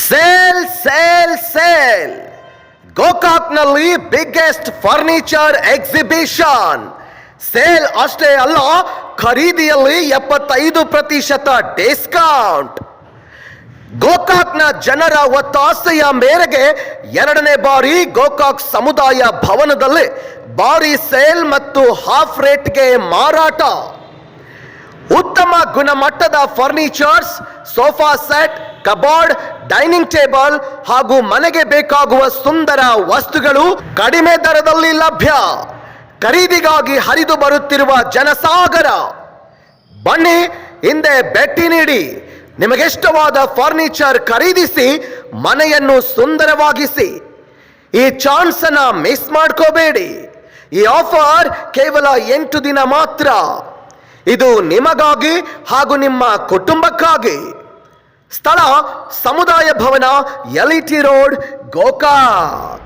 Sale sale sale ಗೋಕಾಕ್ನಲ್ಲಿ biggest furniture exhibition sale ಅಷ್ಟೇ ಅಲ್ಲ, ಖರೀದಿಯಲ್ಲಿ ಎಪ್ಪತ್ತೈದು ಪ್ರತಿಶತ ಡಿಸ್ಕೌಂಟ್ ಗೋಕಾಕ್ನ ಜನರ ಒತ್ತಾಸೆಯ ಮೇರೆಗೆ ಎರಡನೇ ಬಾರಿ ಗೋಕಾಕ್ ಸಮುದಾಯ ಭವನದಲ್ಲಿ ಬಾರಿ ಸೇಲ್ ಮತ್ತು ಹಾಫ್ ರೇಟ್ಗೆ ಮಾರಾಟ. ಉತ್ತಮ ಗುಣಮಟ್ಟದ furnitures sofa set cupboard, dining table ಹಾಗೂ ಮನೆಗೆ ಬೇಕಾಗುವ ಸುಂದರ ವಸ್ತುಗಳು ಕಡಿಮೆ ದರದಲ್ಲಿ ಲಭ್ಯ. ಖರೀದಿಗಾಗಿ ಹರಿದು ಬರುತ್ತಿರುವ ಜನಸಾಗರ. ಬನ್ನಿ, ಹಿಂದೆ ಭೇಟಿ ನೀಡಿ. ನಿಮಗಿಷ್ಟವಾದ ಫರ್ನಿಚರ್ ಖರೀದಿಸಿ, ಮನೆಯನ್ನು ಸುಂದರವಾಗಿಸಿ. ಈ ಚಾನ್ಸ್ ಅನ್ನ ಮಿಸ್ ಮಾಡ್ಕೋಬೇಡಿ. ಈ ಆಫರ್ ಕೇವಲ ಎಂಟು ದಿನ ಮಾತ್ರ. ಇದು ನಿಮಗಾಗಿ ಹಾಗೂ ನಿಮ್ಮ ಕುಟುಂಬಕ್ಕಾಗಿ. ಸ್ಥಳ ಸಮುದಾಯ ಭವನ ಎಲಿಟಿ ರೋಡ್ ಗೋಕಾಕ್